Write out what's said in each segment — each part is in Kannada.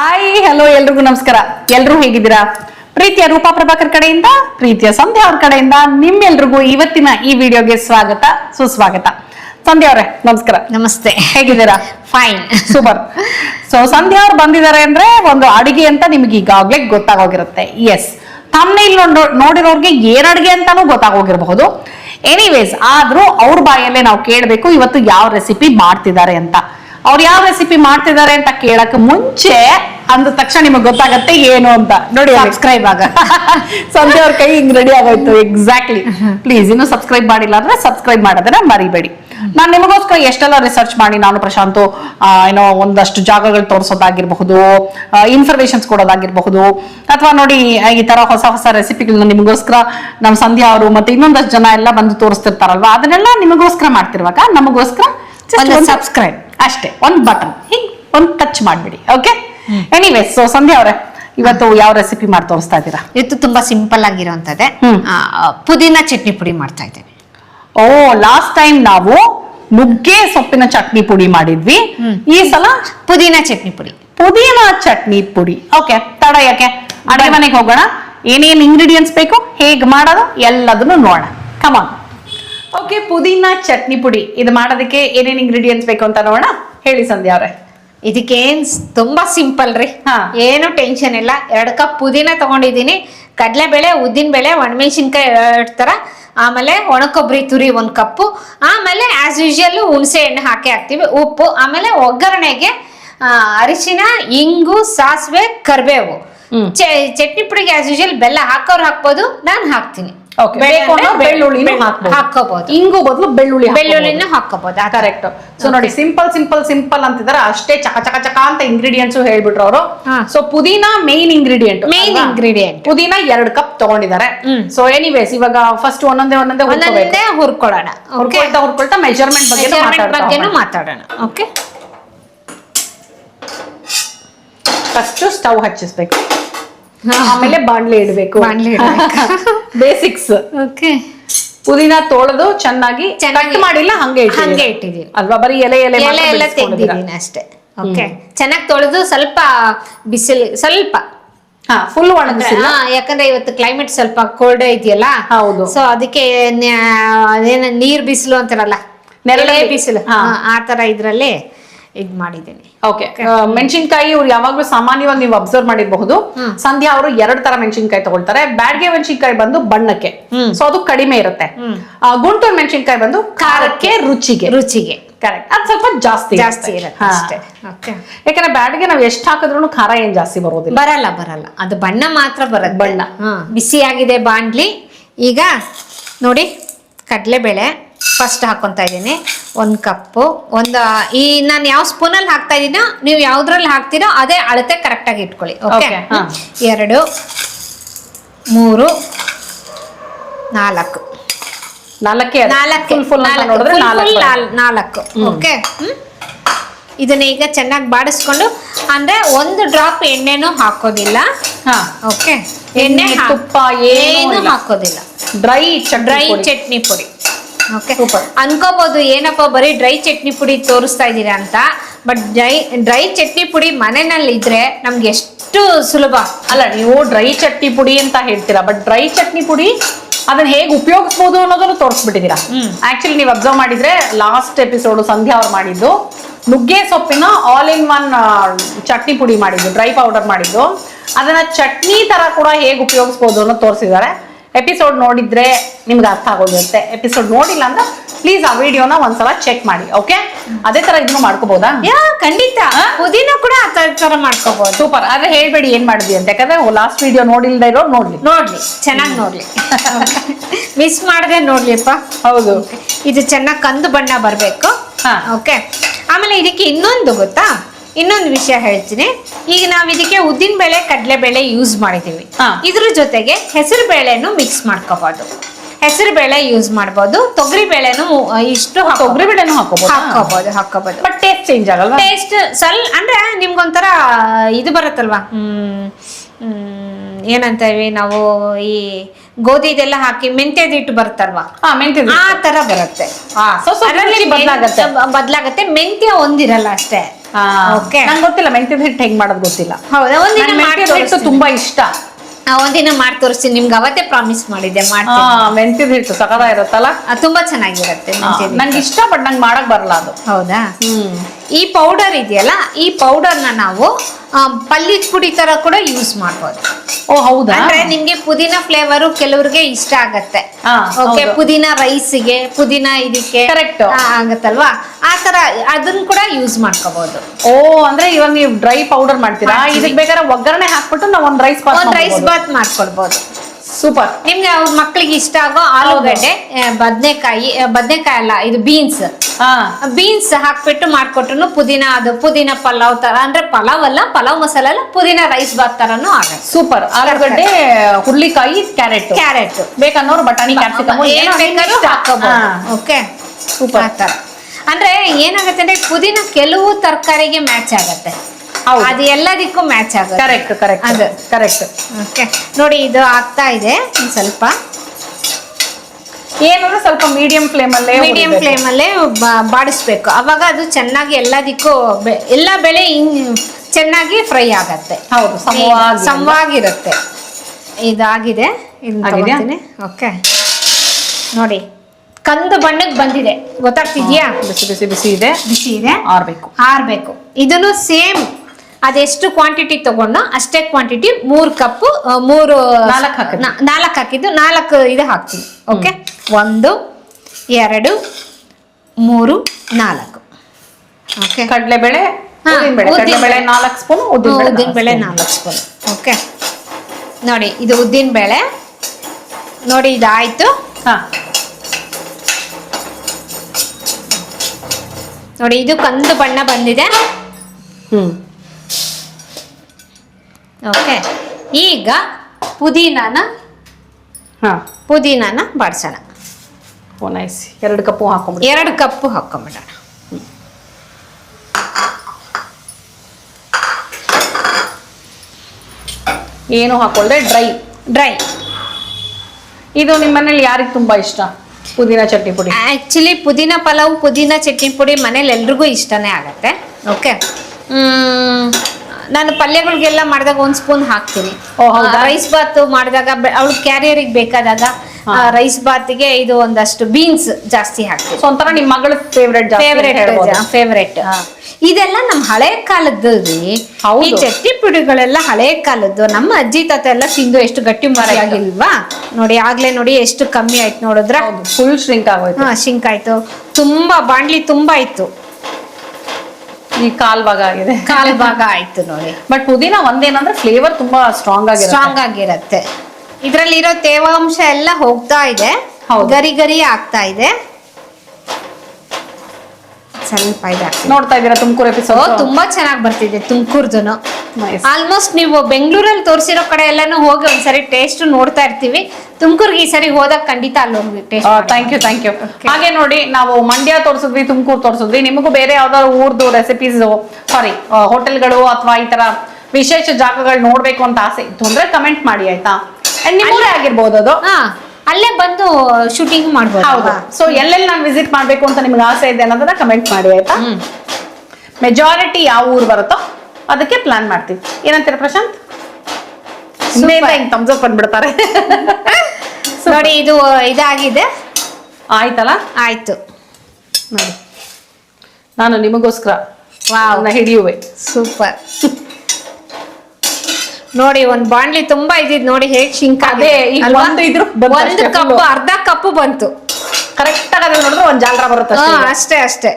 ಹಾಯ್ ಹಲೋ ಎಲ್ರಿಗೂ ನಮಸ್ಕಾರ. ಎಲ್ರು ಹೇಗಿದ್ದೀರಾ? ಪ್ರೀತಿಯ ರೂಪಾ ಪ್ರಭಾಕರ್ ಕಡೆಯಿಂದ ಪ್ರೀತಿಯ ಸಂಧ್ಯಾ ಅವ್ರ ಕಡೆಯಿಂದ ನಿಮ್ಮೆಲ್ರಿಗೂ ಇವತ್ತಿನ ಈ ವಿಡಿಯೋಗೆ ಸ್ವಾಗತ ಸುಸ್ವಾಗತ. ಸಂಧ್ಯಾ ಅವ್ರೆ ನಮಸ್ಕಾರ. ನಮಸ್ತೆ. ಹೇಗಿದ್ದೀರಾ? ಫೈನ್ ಸೂಪರ್ ಸೊ ಸಂಧ್ಯಾ ಅವ್ರು ಬಂದಿದ್ದಾರೆ ಅಂದ್ರೆ ಒಂದು ಅಡಿಗೆ ಅಂತ ನಿಮ್ಗೆ ಈಗಾಗ್ಲೇ ಗೊತ್ತಾಗೋಗಿರುತ್ತೆ. ಎಸ್ ತಮ್ಮನೇಲಿ ನೋಡಿರೋರ್ಗೆ ಏನ್ ಅಡಿಗೆ ಅಂತಾನೂ ಗೊತ್ತಾಗೋಗಿರಬಹುದು. ಎನಿವೇಸ್ ಆದ್ರೂ ಅವ್ರ ಬಾಯಲ್ಲೇ ನಾವು ಕೇಳಬೇಕು ಇವತ್ತು ಯಾವ ರೆಸಿಪಿ ಮಾಡ್ತಿದ್ದಾರೆ ಅಂತ. ಅವ್ರು ಯಾವ ರೆಸಿಪಿ ಮಾಡ್ತಿದ್ದಾರೆ ಅಂತ ಕೇಳಕ್ ಮುಂಚೆ ಅಂದ ತಕ್ಷಣ ನಿಮಗೆ ಗೊತ್ತಾಗತ್ತೆ ಏನು ಅಂತ. ನೋಡಿ ಸಬ್ಸ್ಕ್ರೈಬ್ ಆಗ. ಸಂಜೆ ಅವ್ರ ಕೈ ಹಿಂಗ್ ರೆಡಿ ಆಗೋಯ್ತು. ಎಕ್ಸಾಕ್ಟ್ಲಿ ಪ್ಲೀಸ್ ಇನ್ನು ಸಬ್ಸ್ಕ್ರೈಬ್ ಮಾಡಿಲ್ಲ ಅಂದ್ರೆ ಸಬ್ಸ್ಕ್ರೈಬ್ ಮಾಡೋದನ್ನ ಮರಿಬೇಡಿ. ನಾನು ನಿಮಗೋಸ್ಕರ ಎಷ್ಟೆಲ್ಲ ರಿಸರ್ಚ್ ಮಾಡಿ ನಾನು ಪ್ರಶಾಂತ್ ಏನೋ ಒಂದಷ್ಟು ಜಾಗಗಳು ತೋರಿಸೋದಾಗಿರ್ಬಹುದು ಇನ್ಫಾರ್ಮೇಶನ್ಸ್ ಕೊಡೋದಾಗಿರ್ಬಹುದು. ಅಥವಾ ನೋಡಿ ಈ ತರ ಹೊಸ ಹೊಸ ರೆಸಿಪಿಗಳನ್ನ ನಿಮಗೋಸ್ಕರ ನಮ್ಮ ಸಂಧ್ಯಾ ಅವರು ಮತ್ತೆ ಇನ್ನೊಂದಷ್ಟು ಜನ ಎಲ್ಲ ಬಂದು ತೋರಿಸ್ತಿರ್ತಾರಲ್ವಾ? ಅದನ್ನೆಲ್ಲ ನಿಮಗೋಸ್ಕರ ಮಾಡ್ತಿರುವಾಗ ನಮಗೋಸ್ಕರ ಒಂದು ಸಬ್ಸ್ಕ್ರೈಬ್ ಅಷ್ಟೇ ಒಂದು ಬಟನ್ ಹಿಂಗ್ ಒಂದು ಟಚ್ ಮಾಡ್ಬಿಡಿ ಓಕೆ ಎನಿವೇ ಸೊ ಸಂಧ್ಯಾ ಅವರೇ ಇವತ್ತು ಯಾವ ರೆಸಿಪಿ ಮಾಡಿ ತೋರಿಸ್ತಾ ಇದ್ದೀರಾ? ಇವತ್ತು ತುಂಬಾ ಸಿಂಪಲ್ ಆಗಿರುವಂತದ್ದೇ ಪುದೀನ ಚಟ್ನಿ ಪುಡಿ ಮಾಡ್ತಾ ಇದ್ದೇನೆ. ಓ ಲಾಸ್ಟ್ ಟೈಮ್ ನಾವು ನುಗ್ಗೆ ಸೊಪ್ಪಿನ ಚಟ್ನಿ ಪುಡಿ ಮಾಡಿದ್ವಿ. ಈ ಸಲ ಪುದೀನ ಚಟ್ನಿ ಪುಡಿ. ಪುದೀನ ಚಟ್ನಿ ಪುಡಿ. ಓಕೆ ತಡ ಯಾಕೆ? ಅಡಿಗೆ ಮನೆಗೆ ಹೋಗೋಣ. ಏನೇನ್ ಇಂಗ್ರೀಡಿಯೆಂಟ್ಸ್ ಬೇಕು ಹೇಗೆ ಮಾಡೋದು ಎಲ್ಲದನ್ನು ನೋಡೋಣ. ಕಮಾನ್ ಓಕೆ ಪುದೀನ ಚಟ್ನಿ ಪುಡಿ. ಇದು ಮಾಡೋದಕ್ಕೆ ಏನೇನು ಇಂಗ್ರೀಡಿಯೆಂಟ್ಸ್ ಬೇಕು ಅಂತ ನೋಡೋಣ. ಹೇಳಿ ಸಂಧ್ಯಾ ಅವ್ರೆ. ಇದಕ್ಕೆ ಏನ್ ತುಂಬಾ ಸಿಂಪಲ್ ರೀ. ಹಾ. ಏನು ಟೆನ್ಷನ್ ಇಲ್ಲ. ಎರಡು ಕಪ್ ಪುದೀನ ತಗೊಂಡಿದ್ದೀನಿ. ಕಡಲೆಬೇಳೆ ಉದ್ದಿನ ಬೇಳೆ ಒಣಮೆಣಸಿನ್ಕಾಯಿ ಎರಡು ಥರ ಆಮೇಲೆ ಒಣಕೊಬ್ಬರಿ ತುರಿ ಒಂದು ಕಪ್ಪು. ಆಮೇಲೆ ಆಸ್ ಯೂಶುವಲ್ ಹುಣಸೆ ಎಣ್ಣೆ ಹಾಕಿ ಹಾಕ್ತೀವಿ ಉಪ್ಪು. ಆಮೇಲೆ ಒಗ್ಗರಣೆಗೆ ಆ, ಅರಿಶಿನ ಇಂಗು ಸಾಸಿವೆ ಕರಿಬೇವು. ಚಟ್ನಿ ಪುಡಿಗೆ ಆಸ್ ಯೂಶುವಲ್ ಬೆಲ್ಲ ಹಾಕೋರು ಹಾಕ್ಬೋದು ನಾನು ಹಾಕ್ತೀನಿ. ಓಕೆ ಬೇಡ ಬೇಕು ಅಂದ್ರೆ ಅಂದ್ರೆ ಬೆಳ್ಳುಳ್ಳಿನೂ ಬೆಳ್ಳು- ಹಾಕ್ಬೋದು. ಹಾಕ್ಕೋಬಹುದು ಇಂಗು ಬದಲು ಬೆಳ್ಳುಳ್ಳಿ ಬೆಳ್ಳುಳ್ಳಿನೂ ಹಾಕೋಬಹುದು ಕರೆಕ್ಟ್ ಸೊ ನೋಡಿ ಸಿಂಪಲ್ ಸಿಂಪಲ್ ಸಿಂಪಲ್ ಅಂತಿದಾರೆ. ಅಷ್ಟೇ ಚಕ ಚಕ ಚಕ ಅಂತ ಇಂಗ್ರೀಡಿಯೆಂಟ್ಸ್ ಹೇಳ್ಬಿಟ್ರು ಅವರು. ಸೊ ಪುದೀನ ಮೇನ್ ಇಂಗ್ರೀಡಿಯೆಂಟ್ ಮೇನ್ ಇಂಗ್ರೀಡಿಯೆಂಟ್ ಪುದೀನ ಎರಡು ಕಪ್ ತಗೊಂಡಿದ್ದಾರೆ. ಸೊ ಎನಿವೇಸ್ ಇವಾಗ ಫಸ್ಟ್ ಒಂದೊಂದೇ ಒಂದೊಂದೇ. ಒಂದೊಂದೇ ಹುರ್ಕೊಳ್ಳೋಣ. ಹುರ್ಕೊಳ್ತಾ ಹುರ್ಕೊಳ್ತಾ ಮೆಜರ್ಮೆಂಟ್ ಬಗ್ಗೆ ಮಾತಾಡೋಣ. Okay first stove ಹಚ್ಚಿಸ್ಬೇಕು. ಆಮೇಲೆ ಬಾಣ್ಲೆ ಇಡಬೇಕು. ಬಾಣ್ಲೆ. ಬೇಸಿಕ್ಸ್ ಓಕೆ ಪುದೀನ ತೊಳೆದು ಚೆನ್ನಾಗಿ ಚೆನ್ನಾಗಿ- ಕಟ್ ಮಾಡಿಲ್ಲ ಹಂಗೆ? ಹಂಗೆ ಇಟ್ಟಿದ್ದೀನಿ ಅಲ್ವಾ? ಬರೀ ಎಲೆ ಎಲೆ ಎಲೆ ಎಲ್ಲ? ತೆಗ್ದಿದ್ದೀನಿ ಅಷ್ಟೇ. ಓಕೆ ಚೆನ್ನಾಗಿ ತೊಳೆದು ಸ್ವಲ್ಪ ಬಿಸಿಲು ಸ್ವಲ್ಪ. ಹಾ ಫುಲ್ ಒಣಗಿಸಿಲ್ಲ? ಯಾಕಂದ್ರೆ ಇವತ್ತು ಕ್ಲೈಮೇಟ್ ಸ್ವಲ್ಪ ಕೋಲ್ಡ್ ಇದೆಯಲ್ಲ? ಹೌದು. ಸೊ ಅದಕ್ಕೆ ನೀರ್ ಬಿಸಿಲು ಅಂತಾರಲ್ಲ? ನೆರಳೆ ಬಿಸಿಲು. ಆ ತರ ಇದ್ರಲ್ಲಿ ಇದ್ ಮಾಡಿದ್ದೀನಿ. ಓಕೆ ಮೆಣಸಿನ್ಕಾಯಿ ಇವ್ರು ಯಾವಾಗ್ಲೂ ಸಾಮಾನ್ಯವಾಗಿ ನೀವು ಅಬ್ಸರ್ವ್ ಮಾಡಿರಬಹುದು. ಸಂಧ್ಯಾ ಅವರು ಎರಡ್ ತರ ಮೆಣಸಿನ್ಕಾಯಿ ತಗೊಳ್ತಾರೆ. ಬ್ಯಾಡ್ಗೆ ಮೆಣಸಿನ್ಕಾಯಿ ಬಂದು ಬಣ್ಣಕ್ಕೆ. ಸೊ ಅದು ಕಡಿಮೆ ಇರುತ್ತೆ. ಗುಂಟೂರು ಮೆಣಸಿನ್ಕಾಯಿ ಬಂದು ಖಾರಕ್ಕೆ ರುಚಿಗೆ. ರುಚಿಗೆ. ಕರೆಕ್ಟ್ ಅದು ಸ್ವಲ್ಪ ಜಾಸ್ತಿ ಜಾಸ್ತಿ ಇರುತ್ತೆ ಅಷ್ಟೇ. ಯಾಕಂದ್ರೆ ಬ್ಯಾಡ್ಗೆ ನಾವು ಎಷ್ಟು ಹಾಕಿದ್ರು ಖಾರ ಏನ್ ಜಾಸ್ತಿ ಬರೋದಿಲ್ಲ. ಬರಲ್ಲ ಬರಲ್ಲ. ಅದು ಬಣ್ಣ ಮಾತ್ರ ಬರುತ್ತೆ. ಬಣ್ಣ. ಬಿಸಿ ಆಗಿದೆ ಬಾಂಡ್ಲಿ ಈಗ ನೋಡಿ ಕಡಲೆಬೇಳೆ. ಫಸ್ಟ್ ಹಾಕೊತಾ ಇದ್ದೀನಿ. ಒಂದು ಕಪ್ಪು ಒಂದು ಈ ನಾನು ಯಾವ ಸ್ಪೂನಲ್ಲಿ ಹಾಕ್ತಾ ಇದ್ದೀನೋ ನೀವು ಯಾವ್ದ್ರಲ್ಲಿ ಹಾಕ್ತೀರೋ ಅದೇ ಅಳತೆ ಕರೆಕ್ಟಾಗಿ ಇಟ್ಕೊಳ್ಳಿ ಓಕೆ. ಎರಡು ಮೂರು ನಾಲ್ಕು. ನಾಲ್ಕೇ ನಾಲ್ಕು ನಾಲ್ಕು. ಓಕೆ ಇದನ್ನ ಈಗ ಚೆನ್ನಾಗಿ ಬಾಡಿಸ್ಕೊಂಡು ಅಂದ್ರೆ ಒಂದು ಡ್ರಾಪ್ ಎಣ್ಣೆನೂ ಹಾಕೋದಿಲ್ಲ. ಓಕೆ ಎಣ್ಣೆ, ತುಪ್ಪ ಏನೂ ಹಾಕೋದಿಲ್ಲ. Dry dry. ಚಟ್ನಿ ಪುಡಿ. ಅನ್ಕೋಬಹುದು ಏನಪ್ಪ ಬರೀ ಡ್ರೈ ಚಟ್ನಿ ಪುಡಿ ತೋರಿಸ್ತಾ ಇದ್ದೀರಾ ಅಂತ. ಬಟ್ ಡ್ರೈ ಡ್ರೈ ಚಟ್ನಿ ಪುಡಿ ಮನೆಯಲ್ಲಿ ಇದ್ರೆ ನಮ್ಗೆ ಎಷ್ಟು ಸುಲಭ? ಅಲ್ಲ ನೀವು ಡ್ರೈ ಚಟ್ನಿ ಪುಡಿ ಅಂತ ಹೇಳ್ತೀರಾ ಬಟ್ ಡ್ರೈ ಚಟ್ನಿ ಪುಡಿ ಅದನ್ನ ಹೇಗೆ ಉಪಯೋಗಿಸ್ಬೋದು ಅನ್ನೋದನ್ನು ತೋರಿಸ್ಬಿಟ್ಟಿದ್ದೀರಾ? ಆಕ್ಚುಲಿ ನೀವು ಅಬ್ಸರ್ವ್ ಮಾಡಿದ್ರೆ ಲಾಸ್ಟ್ ಎಪಿಸೋಡ್ ಸಂಧ್ಯಾ ಅವ್ರು ಮಾಡಿದ್ದು ನುಗ್ಗೆ ಸೊಪ್ಪಿನ ಆಲ್ ಇನ್ ಒನ್ ಚಟ್ನಿ ಪುಡಿ ಮಾಡಿದ್ದು ಡ್ರೈ ಪೌಡರ್ ಮಾಡಿದ್ದು. ಅದನ್ನ ಚಟ್ನಿ ತರ ಕೂಡ ಹೇಗೆ ಉಪಯೋಗಿಸ್ಬೋದು ಅನ್ನೋದು ತೋರಿಸಿದ್ದಾರೆ. ಎಪಿಸೋಡ್ ನೋಡಿದ್ರೆ ನಿಮ್ಗೆ ಅರ್ಥ ಆಗೋದಿರುತ್ತೆ ಎಪಿಸೋಡ್ ನೋಡಿಲ್ಲ ಅಂದ್ರೆ ಪ್ಲೀಸ್ ಆ ವಿಡಿಯೋನ ಒಂದ್ಸಲ ಚೆಕ್ ಮಾಡಿ ಓಕೆ ಅದೇ ತರ ಇದನ್ನು ಮಾಡ್ಕೋಬಹುದಾ ಯಾ ಖಂಡಿತ. ಪುದೀನ ಕೂಡ ಆ ತರ- ಮಾಡ್ಕೋಬಹುದು ಸೂಪರ್ ಆದ್ರೆ ಹೇಳ್ಬೇಡಿ ಏನ್ ಮಾಡಿದ್ವಿ ಅಂತ. ಯಾಕಂದ್ರೆ ಲಾಸ್ಟ್ ವಿಡಿಯೋ ನೋಡಿಲ್ದ ಇರೋ ನೋಡ್ಲಿ. ನೋಡ್ಲಿ ಚೆನ್ನಾಗಿ ನೋಡ್ಲಿ. ಮಿಸ್ ಮಾಡದೆ ನೋಡ್ಲಿಪ್ಪ ಹೌದು. ಇದು ಚೆನ್ನಾಗಿ ಕಂದು ಬಣ್ಣ ಬರಬೇಕು. ಹಾ. ಓಕೆ ಆಮೇಲೆ ಇದಕ್ಕೆ ಇನ್ನೊಂದು ಗೊತ್ತಾ? ಇನ್ನೊಂದು ವಿಷಯ ಹೇಳ್ತೀನಿ. ಈಗ ನಾವು ಇದಕ್ಕೆ ಉದ್ದಿನ ಬೇಳೆ ಕಡಲೆ ಬೇಳೆ ಯೂಸ್ ಮಾಡಿದ್ದೀವಿ ಹಾ. ಇದ್ರ ಜೊತೆಗೆ ಹೆಸರು ಬೇಳೆನು ಮಿಕ್ಸ್ ಮಾಡ್ಕೋಬಹುದು ಹೆಸರು ಬೇಳೆ ಯೂಸ್ ಮಾಡಬಹುದು ತೊಗರಿ ಬೇಳೆನು ಇಷ್ಟು ತೊಗರಿ ಬೇಳೆನು ಹಾಕೋಬಹುದು ಹಾಕೋಬಹುದು ಹಾಕೋಬಹುದು ಬಟ್ ಟೇಸ್ಟ್ ಚೇಂಜ್ ಆಗಲ್ವಾ? ಟೇಸ್ಟ್ ಸಲ್ ಅಂದ್ರೆ ನಿಮ್ಗೊಂಥರ ಇದು ಬರುತ್ತಲ್ವಾ? ಹ್ಮ್ ಹ್ಮ್, ಏನಂತೇವಿ ನಾವು ಈ ಗೋಧಿ ಇದೆಲ್ಲ ಹಾಕಿ ಮೆಂತ್ಯದ ಹಿಟ್ಟು ಬರುತ್ತಲ್ವಾ? ಆ ತರ ಬರುತ್ತೆ. ಬದಲಾಗತ್ತೆ. ಮೆಂತ್ಯ ಒಂದಿರಲ್ಲ ಅಷ್ಟೇ. Okay. ನಂಗೆ ಗೊತ್ತಿಲ್ಲ ಮೆಂತ್ಯದ ಹಿಟ್ಟು ಹೆಂಗ್ ಮಾಡೋದು ಗೊತ್ತಿಲ್ಲ. ಹೌದಾ? ಒಂದಿನ ಮಾಡಿ ಮೆಂತ್ಯದ ಹಿಟ್ಟು ತುಂಬಾ ಇಷ್ಟ. ಆ, ಒಂದಿನ ಮಾಡಿ ತೋರಿಸ್ತೀನಿ. ನಿಮ್ಗೆ ಅವತ್ತೇ ಪ್ರಾಮಿಸ್ ಮಾಡಿದ್ದೆ ಹಾ ಮಾಡ್ತೀನಿ. ಮೆಂತ್ಯದ ಹಿಟ್ಟು ಸಕದ ಇರುತ್ತಲ್ಲ ಆ, ತುಂಬಾ ಚೆನ್ನಾಗಿರುತ್ತೆ ಮೆಂತ್ಯ ಹಿಟ್ಟು. ನಂಗೆ ಇಷ್ಟ ಬಟ್ ನಂಗೆ ಮಾಡಕ್ ಬರಲ್ಲ ಅದು. ಹೌದಾ? ಹ್ಮ್. ಈ ಪೌಡರ್ ಇದೆಯಲ್ಲ ಈ ಪೌಡರ್ನ ನಾವು ಪಲ್ಲಿ ಪುಡಿ ತರ ಕೂಡ ಯೂಸ್ ಮಾಡ್ಬೋದು. ಓ ಹೌದಾ? ಅಂದ್ರೆ ನಿಮ್ಗೆ ಪುದೀನ ಫ್ಲೇವರು ಕೆಲವ್ರಿಗೆ ಇಷ್ಟ ಆಗತ್ತೆ. ಓಕೆ. ಪುದೀನ ರೈಸ್ಗೆ ಪುದೀನ ಇದಕ್ಕೆ ಕರೆಕ್ಟ್ ಆಗತ್ತಲ್ವಾ? ಆ ತರ ಅದನ್ನ ಕೂಡ ಯೂಸ್ ಮಾಡ್ಕೋಬಹುದು ಓ ಅಂದ್ರೆ ಇವಾಗ ನೀವು ಡ್ರೈ ಪೌಡರ್ ಮಾಡ್ತೀರಾ? ಇದಕ್ಕೆ ಇದಕ್ ಬೇಕಾದ್ರೆ ಒಗ್ಗರಣೆ ಹಾಕ್ಬಿಟ್ಟು ನಾವು ಒಂದ್ ರೈಸ್ ಒಂದ್ ರೈಸ್ ಬಾತ್ ಮಾಡ್ಕೊಳ್ಬಹುದು ಸೂಪರ್ ನಿಮ್ಗೆ ಅವ್ರ ಮಕ್ಕಳಿಗೆ ಇಷ್ಟ ಆಗೋ ಆಲೂಗಡ್ಡೆ ಬದನೆಕಾಯಿ ಬದನೆಕಾಯಿ ಅಲ್ಲ ಇದು ಬೀನ್ಸ್ ಬೀನ್ಸ್ ಹಾಕ್ಬಿಟ್ಟು ಮಾಡ್ಕೊಟ್ರು ಪುದೀನ ಅದು ಪುದೀನ ಪಲಾವ್ ತರ ಅಂದ್ರೆ ಪಲಾವ್ ಅಲ್ಲ ಪಲಾವ್ ಮಸಾಲ ಅಲ್ಲ ಪುದೀನ ರೈಸ್ ಬಾತ್ ತರನು ಆಗುತ್ತೆ. ಸೂಪರ್ ಆಲೂಗಡ್ಡೆ ಹುರುಳಿಕಾಯಿ ಕ್ಯಾರೆಟ್ ಕ್ಯಾರೆಟ್ ಬೇಕನ್ನೋರು ಬಟಾಣಿ ಕ್ಯಾಪ್ಸಿಕಮ್ ಏನ್ ಬೇಕಾದ್ರೂ ಹಾಕೋಬಹುದು ಓಕೆ ಸೂಪರ್ ಆ ತರ. ಅಂದ್ರೆ ಏನಾಗುತ್ತೆ ಅಂದ್ರೆ ಪುದೀನ ಕೆಲವು ತರಕಾರಿಗೆ ಮ್ಯಾಚ್ ಆಗತ್ತೆ. ಅದು ಎಲ್ಲದಕ್ಕೂ ಮ್ಯಾಚ್ ಆಗುತ್ತೆ. ಕರೆಕ್ಟ್ ಕರೆಕ್ಟ್ ಅದು. ಕರೆಕ್ಟ್ ಓಕೆ ನೋಡಿ ಇದು ಆಗ್ತಾ ಇದೆ. ಸ್ವಲ್ಪ. ಏನಾದ್ರು ಸ್ವಲ್ಪ ಮೀಡಿಯಂ ಫ್ಲೇಮ್ ಅಲ್ಲೇ ಮೀಡಿಯಂ. ಫ್ಲೇಮ್ ಅಲ್ಲೇ ಬಾಡಿಸ್ಬೇಕು. ಅವಾಗ ಅದು ಚೆನ್ನಾಗಿ ಎಲ್ಲದಕ್ಕೂ ಎಲ್ಲ ಬೆಳೆ ಚೆನ್ನಾಗಿ ಫ್ರೈ ಆಗತ್ತೆ. ಹೌದು ಸಮವಾಗಿ ಸಮವಾಗಿರುತ್ತೆ. ಇದಾಗಿದೆ? ಓಕೆ ನೋಡಿ ಕಂದು ಬಣ್ಣಕ್ಕೆ ಬಂದಿದೆ. ಗೊತ್ತಾಗ್ತಿದ್ಯಾ? ಬಿಸಿ ಬಿಸಿ ಬಿಸಿ ಇದೆ. ಬಿಸಿ ಇದೆ. ಆರ್ಬೇಕು. ಆರ್ಬೇಕು. ಇದನ್ನು ಸೇಮ್ ಅದೆಷ್ಟು ಕ್ವಾಂಟಿಟಿ ತಗೊಂಡೋ ಅಷ್ಟೇ ಕ್ವಾಂಟಿಟಿ ಮೂರು ಕಪ್ ಮೂರು ನಾಲ್ಕು ಹಾಕಿದ್ದು. ನಾಲ್ಕು ಇದು ಹಾಕ್ತೀನಿ. ಓಕೆ ಒಂದು ಎರಡು ಮೂರು ನಾಲ್ಕು. ಓಕೆ ಕಡಲೆಬೇಳೆ ಉದ್ದಿನಬೇಳೆ ಬೇಳೆ. ನಾಲ್ಕು ಸ್ಪೂನ್ ಉದ್ದಿನ ಬೇಳೆ ನಾಲ್ಕು ಸ್ಪೂನ್ ಓಕೆ ನೋಡಿ ಇದು ಉದ್ದಿನ ಬೇಳೆ. ನೋಡಿ ಇದಾಯ್ತು. ಹಾ. ನೋಡಿ ಇದು ಕಂದು ಬಣ್ಣ ಬಂದಿದೆ. ಹ್ಮ್. ಓಕೆ ಈಗ ಪುದೀನಾನ ಹಾಂ. ಪುದೀನಾನ ಬಾಡಿಸೋಣ. ಓ ನೈಸ್ ಎರಡು ಕಪ್ಪು ಹಾಕೊಂಬಿಡ. ಎರಡು ಕಪ್ಪು ಹಾಕೊಂಬಿಡೋಣ. ಏನು ಹಾಕೊಳ್ದೆ ಡ್ರೈ ಡ್ರೈ ಇದು ನಿಮ್ಮ ಮನೇಲಿ ಯಾರಿಗೆ ತುಂಬ ಇಷ್ಟ? ಪುದೀನ ಚಟ್ನಿ ಪುಡಿ. ಆ್ಯಕ್ಚುಲಿ ಪುದೀನ ಪಲಾವ್ ಪುದೀನ ಚಟ್ನಿ ಪುಡಿ ಮನೇಲಿ ಎಲ್ರಿಗೂ ಇಷ್ಟನೇ ಆಗುತ್ತೆ. ಓಕೆ ನಾನು ಪಲ್ಯಗಳಿಗೆಲ್ಲ ಮಾಡಿದಾಗ ಒಂದ್ ಸ್ಪೂನ್ ಹಾಕ್ತೀನಿ? ರೈಸ್ ಬಾತ್ ಮಾಡಿದಾಗ ಅವಳು ಕ್ಯಾರಿಯರಿಗೆ ಬೇಕಾದಾಗ ರೈಸ್ ರೈಸ್ ಬಾತ್ಗೆ ಇದು ಒಂದಷ್ಟು ಬೀನ್ಸ್ ಜಾಸ್ತಿ ಒಂಥರ ನಿಮ್ಮ ಮಗಳ ಫೇವ್ರೆಟ್ ಫೇವ್ರೆಟ್ ಫೇವ್ರೆಟ್ ಇದೆಲ್ಲ ನಮ್ಮ ಹಳೆ ಕಾಲದ್ದು. ಈ ಚಟ್ನಿ ಪುಡಿಗಳೆಲ್ಲ ಹಳೆ ಕಾಲದ್ದು. ನಮ್ಮ ಅಜ್ಜಿ ತಾತ ಎಲ್ಲ ತಿಂದು ಎಷ್ಟು ಗಟ್ಟಿ ಆಗಿಲ್ವಾ? ನೋಡಿ ಆಗ್ಲೇ ನೋಡಿ ಎಷ್ಟು ಕಮ್ಮಿ ಆಯ್ತು ನೋಡಿದ್ರ? ಫುಲ್ ಶ್ರಿಂಕ್ ಆಗೋಯ್ತು. ಶಿಂಕ್ ಆಯ್ತು. ತುಂಬಾ ಬಾಂಡ್ಲಿ ತುಂಬಾ ಇತ್ತು. ಈ ಕಾಲ್ ಭಾಗ ಆಗಿದೆ. ಕಾಲ್ ಭಾಗ ಆಯ್ತು ನೋಡಿ. ಬಟ್ ಪುದೀನ ಒಂದೇನಂದ್ರೆ ಫ್ಲೇವರ್ ತುಂಬಾ ಸ್ಟ್ರಾಂಗ್ ಆಗಿ ಸ್ಟ್ರಾಂಗ್ ಆಗಿರತ್ತೆ. ಇದ್ರಲ್ಲಿರೋ ತೇವಾಂಶ ಎಲ್ಲ ಹೋಗ್ತಾ ಇದೆ. ಗರಿ ಗರಿ ಆಗ್ತಾ ಇದೆ. ಇದಾಗ್ತದೆ ನೋಡ್ತಾ ಇದ್ದೀರಾ ತುಮಕೂರು ಎಪಿಸೋಡ್ ತುಂಬಾ ಚೆನ್ನಾಗಿ ಬರ್ತಿದೆ ತುಮಕೂರ್ದುನು. ಆಲ್ಮೋಸ್ಟ್ ನೀವು ಬೆಂಗಳೂರಲ್ಲಿ ತೋರಿಸಿರೋ ಕಡೆ ಎಲ್ಲಾನು ಹೋಗಿ ಒಂದ್ಸರಿ ಟೇಸ್ಟ್ ನೋಡ್ತಾ ಇರ್ತೀವಿ. ತುಮಕೂರ್ಗೆ ಈ ಸರಿ ಹೋದಾಗ ಖಂಡಿತ ಅಲ್ಲಿ ಹೋಗಿ ಥ್ಯಾಂಕ್ ಯು ಥ್ಯಾಂಕ್ ಯು ಹಾಗೆ ನೋಡಿ ನಾವು ಮಂಡ್ಯ ತೋರಿಸಿದ್ವಿ ತುಮಕೂರು ತೋರಿಸಿದ್ವಿ. ನಿಮಗೂ ಬೇರೆ ಯಾವ್ದಾದ್ರು ಊರ್ದು ರೆಸಿಪೀಸ್ ಸಾರಿ ಹೋಟೆಲ್ಗಳು ಅಥವಾ ಈ ತರ ವಿಶೇಷ ಜಾಗಗಳು ನೋಡ್ಬೇಕು ಅಂತ ಆಸೆ ಇತ್ತು ಅಂದ್ರೆ ಕಮೆಂಟ್ ಮಾಡಿ ಆಯ್ತಾ? ನಿಮ್ಮೂರೇ ಆಗಿರ್ಬೋದು ಅದು. ಹಾ. ಅಲ್ಲೇ ಬಂದು ಶೂಟಿಂಗ್ ಮಾಡ್ಬೋದು. ಹೌದು. ಸೊ ಎಲ್ಲೆಲ್ಲಿ ನಾನು ವಿಸಿಟ್ ಮಾಡ್ಬೇಕು ಅಂತ ನಿಮ್ಗೆ ಆಸೆ ಇದೆ ಅನ್ನೋದನ್ನ ಕಮೆಂಟ್ ಮಾಡಿ ಆಯ್ತಾ? ಮೆಜಾರಿಟಿ ಯಾವ ಊರು ಬರುತ್ತೋ ಅದಕ್ಕೆ ಪ್ಲಾನ್ ಮಾಡ್ತೀವಿ. ಏನಂತೀರ ಪ್ರಶಾಂತ್? ತಮ್ಸ್ up ಬಂದ್ಬಿಡ್ತಾರೆ. ನೋಡಿ ಇದು ಇದಾಗಿದೆ. ಆಯ್ತಲ್ಲ? ಆಯ್ತು. ನೋಡಿ. ನಾನು ನಿಮಗೋಸ್ಕರ ವಾವ್. ಹಿಡಿಯುವೆ. ಸೂಪರ್ ನೋಡಿ ಒಂದ್ ಬಾಂಡ್ಲಿ ತುಂಬಾ ಇದಿದ್ ನೋಡಿ ಹೇಗ್ ಶಿಂಕ್ ಅದೇ, ಈಗ ಒಂದು ಇದ್ರು ಬಂತು ಒಂದು ಅಷ್ಟೇ ಕಪ್ full. ಅರ್ಧ ಕಪ್ ಬಂತು. ಕರೆಕ್ಟ್ ಆಗಿ ಅದನ್ನ ನೋಡಿದ್ರೆ ಒಂದ್ ಜಾಲರ ಬರುತ್ತೆ ಹಾ ಅಷ್ಟೇ ಈಗ. ಅಷ್ಟೇ ಅಷ್ಟೇ.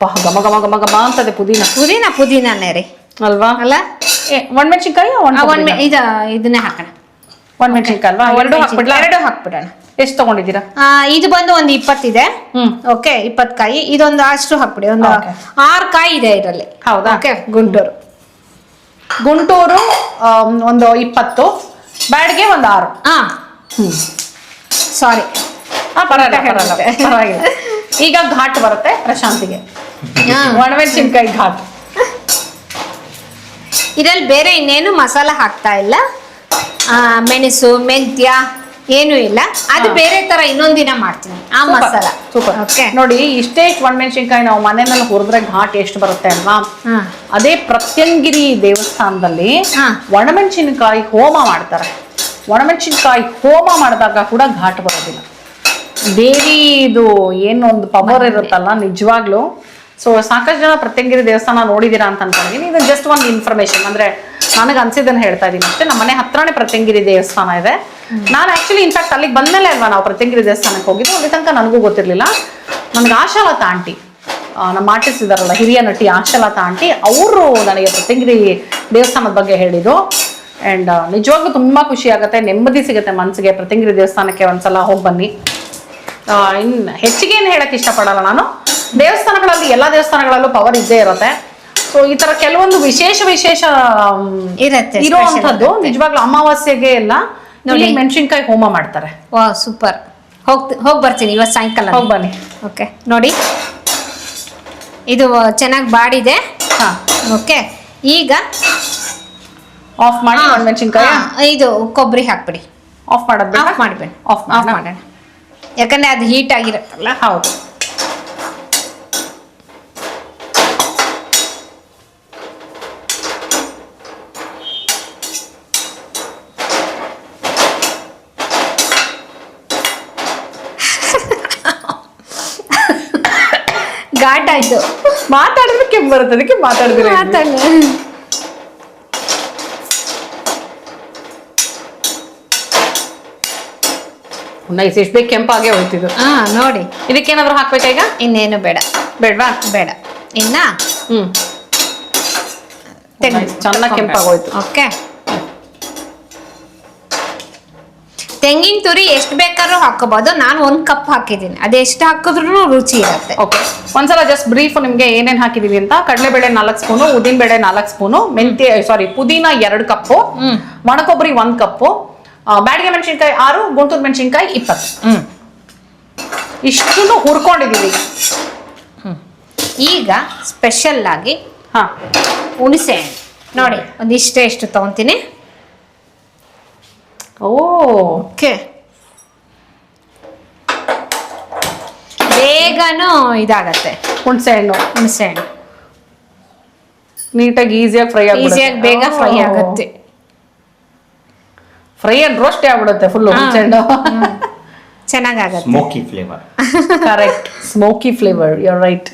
ಅಪ್ಪ, ಘಮ ಘಮ ಘಮ ಘಮ ಅಂತದೆ ಪುದೀನ. ಪುದೀನ ಪುದೀನನೇ ರೀ. ಅಲ್ವಾ? ಅಲ್ಲ? ಏ, ಒಣಮೆಣಸಿನ್ಕಾಯಿ ಆ, ಒಂದ್ ಮೆ- ಇದ ಇದನ್ನೇ ಹಾಕೋಣ. ಒಣಮೆಣಸಿನ್ಕಾಯಿ ಅಲ್ವಾ? ಎರಡು ಹಾಕ್ಬಿಡ್ಲಾ? ಎರಡು ಹಾಕ್ಬಿಡೋಣ. ಎಷ್ಟು ತಗೊಂಡಿದ್ದೀರಾ? ಆ, ಇದು ಬಂದು ಒಂದು ಇಪ್ಪತ್ತಿದೆ. ಹ್ಮ್. ಓಕೆ ಇಪ್ಪತ್ ಕಾಯಿ. ಇದೊಂದು ಅಷ್ಟು ಹಾಕ್ಬಿಡಿ. ಒಂದು Okay. ಆರು ಕಾಯಿ ಇದೆ ಇದರಲ್ಲಿ. ಹೌದಾ? ಓಕೆ ಗುಂಟೂರು. ಗುಂಟೂರು ಒಂದು ಇಪ್ಪತ್ತು ಬ್ಯಾಡ್ಗೆ ಒಂದು ಆರು. ಹಾ. ಹ್ಮ್. ಸಾರಿ ಪರವಾಗಿಲ್ಲ ಈಗ ಘಾಟ್ ಬರುತ್ತೆ ಪ್ರಶಾಂತಿಗೆ. ಒಣಮೆಣಸಿನ್ಕಾಯಿ ಘಾಟ್. ಇದ್ರಲ್ಲಿ ಬೇರೆ ಇನ್ನೇನು ಮಸಾಲ ಹಾಕ್ತಾ ಇಲ್ಲ? ಮೆಣಸು ಮೆಂತ್ಯ ಏನು ಇಲ್ಲ. ಅದು ಬೇರೆ ತರ ಇನ್ನೊಂದಿನ ಮಾಡ್ತೀನಿ. ಆ ಮಸಾಲ. ಸೂಪರ್. ಓಕೆ? ನೋಡಿ ಇಷ್ಟೇ ಒಣಮೆಣಸಿನ್ಕಾಯಿ ನಾವು ಮನೆಯಲ್ಲಿ ಹುರಿದ್ರೆ ಘಾಟ್ ಎಷ್ಟು ಬರುತ್ತೆ ಅಲ್ವಾ? ಅದೇ ಪ್ರತ್ಯಂಗಿರಿ ದೇವಸ್ಥಾನದಲ್ಲಿ. ಒಣಮೆಣಸಿನಕಾಯಿ ಹೋಮ ಮಾಡ್ತಾರೆ. ಒಣಮೆಣಸಿನಕಾಯಿ ಹೋಮ ಮಾಡಿದಾಗ ಕೂಡ ಘಾಟ್ ಬರೋದಿಲ್ಲ. ದೇವಿದು ಏನು ಒಂದು ಪವರ್ ಇರುತ್ತಲ್ಲ ನಿಜವಾಗ್ಲೂ. ಸೊ ಸಾಕಷ್ಟು ಜನ ಪ್ರತ್ಯಂಗಿರಿ ದೇವಸ್ಥಾನ ನೋಡಿದೀರಾ ಅಂತ ಅನ್ಕೊಂಡಿದ್ದೀನಿ ಇದು ಜಸ್ಟ್ ಒಂದು ಇನ್ಫಾರ್ಮೇಶನ್ ಅಂದ್ರೆ ನನಗೆ ಅನ್ಸಿದ್ದನ್ನು ಹೇಳ್ತಾ ಇದೀನಿ. ಅಷ್ಟೇ ನಮ್ಮ ಮನೆ ಹತ್ರನೇ ಪ್ರತ್ಯಂಗಿರಿ ದೇವಸ್ಥಾನ ಇದೆ. ನಾನು ಆಕ್ಚುಲಿ ಇನ್ಫ್ಯಾಕ್ಟ್ ಅಲ್ಲಿಗೆ ಬಂದ್ಮೇಲೆ ಅಲ್ವಾ ನಾವು ಪ್ರತ್ಯಂಗಿರಿ ದೇವಸ್ಥಾನಕ್ಕೆ ಹೋಗಿದ್ದು? ಅಲ್ಲಿ ತನಕ ನನಗೂ ಗೊತ್ತಿರಲಿಲ್ಲ. ನನಗೆ ಆಶಾಲತಾ ಆಂಟಿ ನಮ್ಮ ಆರ್ಟಿಸ್ಟ್ ಇದಾರಲ್ಲ, ಹಿರಿಯ ನಟಿ ಆಶಾಲತಾ ಆಂಟಿ, ಅವರು ನನಗೆ ಪ್ರತ್ಯಂಗಿರಿ ದೇವಸ್ಥಾನದ ಬಗ್ಗೆ ಹೇಳಿದ್ರು. ಆ್ಯಂಡ್ ನಿಜವಾಗ್ಲೂ ತುಂಬಾ ಖುಷಿ ಆಗುತ್ತೆ, ನೆಮ್ಮದಿ ಸಿಗುತ್ತೆ ಮನಸ್ಸಿಗೆ ಪ್ರತ್ಯಂಗಿರಿ ದೇವಸ್ಥಾನಕ್ಕೆ ಒಂದ್ಸಲ ಹೋಗಿ ಬನ್ನಿ. ಇನ್ನು ಇನ್ ಹೆಚ್ಚಿಗೆ ಏನು ಹೇಳಕ್ಕೆ ಇಷ್ಟಪಡಲ್ಲ ನಾನು? ದೇವಸ್ಥಾನಗಳಲ್ಲಿ, ಎಲ್ಲ ದೇವಸ್ಥಾನಗಳಲ್ಲೂ ಪವರ್ ಇದ್ದೇ ಇರುತ್ತೆ. ಸೊ ಈ ತರ ಕೆಲವೊಂದು ವಿಶೇಷ ವಿಶೇಷ ಇರುತ್ತೆ ಇರುವಂತದ್ದು ನಿಜವಾಗ್ಲೂ ಅಮಾವಾಸ್ಯೆಗೆ ಎಲ್ಲ ನೋಡಿ. ಮೆಣಸಿನ್ಕಾಯಿ ಹೋಮ ಮಾಡ್ತಾರೆ. ವಾ ಸೂಪರ್. ಹೋಗ್ ಹೋಗಿ ಬರ್ತೀನಿ ಇವತ್ತು ಸಾಯಂಕಾಲ. ಹೋಗಿ ಬನ್ನಿ. ಓಕೆ ನೋಡಿ. ಇದು ಚೆನ್ನಾಗಿ ಬಾಡಿದೆ. ಹಾಂ. ಓಕೆ ಈಗ ಆಫ್ ಮಾಡಿ ಮೆಣಸಿನ್ಕಾಯಿ? ಇದು ಕೊಬ್ಬರಿ ಹಾಕ್ಬಿಡಿ. ಆಫ್ ಮಾಡೋದು ಆಫ್ ಮಾಡ್ಬೇಡಿ ಆಫ್ ಆಫ್ ಮಾಡೋಣ. ಯಾಕಂದ್ರೆ ಅದು ಹೀಟ್ ಆಗಿರುತ್ತಲ್ಲ. ಹೌದು ಘಾಟ್ ಆಯ್ತು ಮಾತಾಡಿದ್ರೆ ಕೆಮ್ಮು ಬರುತ್ತೆ ಅದಕ್ಕೆ ಮಾತಾಡಿದ್ರೆ ನೈಸ್ ಎಷ್ಟು ಬೇಕು ಕೆಂಪಾಗೆ ಹೋಯ್ತಿದ್ದು ಹಾ ನೋಡಿ. ಇದಕ್ಕೇನಾದ್ರೂ ಹಾಕ್ಬೇಕಾ ಈಗ? ಇನ್ನೇನು ಬೇಡ. ಬೇಡವಾ? ಬೇಡ. ಇನ್ನ? ಹ್ಮ್. ಚೆನ್ನಾಗ್ ಕೆಂಪಾಗೋಯ್ತು. ಓಕೆ ತೆಂಗಿನ ತುರಿ ಎಷ್ಟು ಬೇಕಾದ್ರೂ ಹಾಕೋಬಹುದು ನಾನು ಒಂದ್ ಕಪ್ ಹಾಕಿದ್ದೀನಿ. ಅದೆಷ್ಟು ಹಾಕಿದ್ರು ರುಚಿ ಇರುತ್ತೆ. ಓಕೆ ಒಂದ್ಸಲ ಜಸ್ಟ್ ಬ್ರೀಫ್ ನಿಮ್ಗೆ ಏನೇನ್ ಹಾಕಿದೀವಿ ಅಂತ. ಕಡಲೆಬೇಳೆ ನಾಲ್ಕು ಸ್ಪೂನು ಉದ್ದಿನ ಬೇಳೆ ನಾಲ್ಕು ಸ್ಪೂನು ಮೆಂತ್ಯ ಸಾರಿ ಪುದೀನ ಎರಡು ಕಪ್ಪು. ಒಣಕೊಬ್ಬರಿ ಒಂದ್ ಕಪ್ಪು ಬ್ಯಾಡಿಗೆ ಮೆಣಸಿನ್ಕಾಯಿ ಆರು ಗುಂಟೂರು ಮೆಣಸಿನ್ಕಾಯಿ ಇಪ್ಪತ್ತು. ಹ್ಮ್. ಇಷ್ಟನ್ನು ಹುರ್ಕೊಂಡಿದೀವಿ. ಈಗ ಸ್ಪೆಷಲ್ ಆಗಿ ಹಾ. ಹುಣಸೆ ನೋಡಿ ಒಂದಿಷ್ಟೇ ಎಷ್ಟು ತಗೊಂತೀನಿ. ಓಕೆ. ಬೇಗನೂ ಇದಾಗತ್ತೆ. ಹುಣಸೆ ಹಣ್ಣು. ಹುಣಸೆ ಹಣ್ಣು. ನೀಟಾಗಿ ಈಸಿಯಾಗಿ ಫ್ರೈ ಈಸಿಯಾಗಿ ಬೇಗ ಫ್ರೈ ಆಗುತ್ತೆ. ಫ್ರೈ ಅಂಡ್ ರೋಸ್ಟ್ ಆಗ್ಬಿಡುತ್ತೆ ಫುಲ್. ಹುಣಸೆ ಹಣ್ಣು. ಚೆನ್ನಾಗಾಗತ್ತೆ. Smoky flavour correct smoky flavour you right